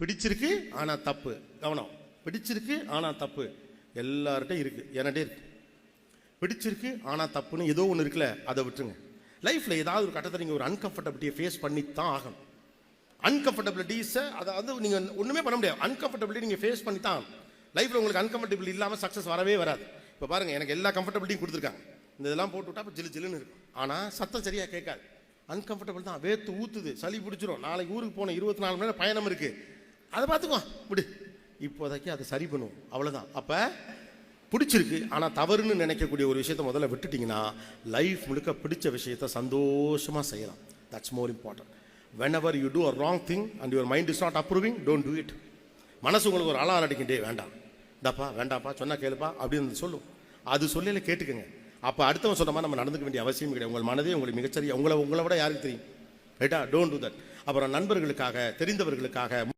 பிடிச்சிருக்கு ஆனால் தப்பு. கவனம். பிடிச்சிருக்கு ஆனால் தப்பு. எல்லார்கிட்டையும் இருக்குது என்கிட்ட இருக்கு. பிடிச்சிருக்கு ஆனால் தப்புன்னு ஏதோ ஒன்று இருக்குல்ல அதை விட்டுருங்க. லைஃப்பில் ஏதாவது ஒரு கட்டத்தை நீங்கள் ஒரு அன்கம்ஃபர்டபிலிட்டியை ஃபேஸ் பண்ணி தான் ஆகணும் அன்கம்ஃபர்டபிலிட்டிஸை அதாவது நீங்கள் ஒன்றுமே பண்ண முடியாது. அன்கம்ஃபர்டபிலிட்டி நீங்கள் ஃபேஸ் பண்ணி தான் லைஃப்பில் உங்களுக்கு அன்கம்ஃபர்டபிள் இல்லாமல் சக்ஸஸ் வரவே வராது. இப்போ பாருங்கள் எனக்கு எல்லா கம்ஃபர்டபிலிட்டியும் கொடுத்துருக்காங்க. இந்த இதெல்லாம் போட்டு விட்டா அப்போ ஜிலு ஜிலுன்னு இருக்கும். ஆனால் சத்தம் சரியாக கேட்காது. அன்கம்ஃபர்டபுள் தான். வேத்து ஊற்றுது சளி பிடிச்சிரும். நாளைக்கு ஊருக்கு போன இருபத்தி நாலு மணி நேரம் பயணம் இருக்குது அதை பார்த்துக்கோ விடு. இப்போதைக்கு அதை சரி பண்ணுவோம் அவ்வளோதான் அப்போ பிடிச்சிருக்கு. ஆனால் தவறுன்னு நினைக்கக்கூடிய ஒரு விஷயத்தை முதல்ல விட்டுட்டிங்கன்னா லைஃப் முழுக்க பிடிச்ச விஷயத்தை சந்தோஷமாக செய்யலாம். That's more important whenever you do a wrong thing and your mind is not approving don't do it மனசு உங்களுக்கு ஒரு அலாரம் அடிக்கின்றே வேண்டாம். இந்தாப்பா வேண்டாப்பா சொன்னால் கேளுப்பா அப்படின்னு சொல்லும். அது சொல்லல கேட்டுக்கங்க. அப்போ அடுத்தவன் சொன்ன மாதிரி நம்ம நடந்துக்க வேண்டிய அவசியம் கிடையாது. உங்கள் மனதே உங்களுக்கு மிகச்சரிய உங்களை உங்களை விட யாருக்கு தெரியும்? ரைட்டா டோன்ட் டூ தட் அப்புறம் நண்பர்களுக்காக தெரிந்தவர்களுக்காக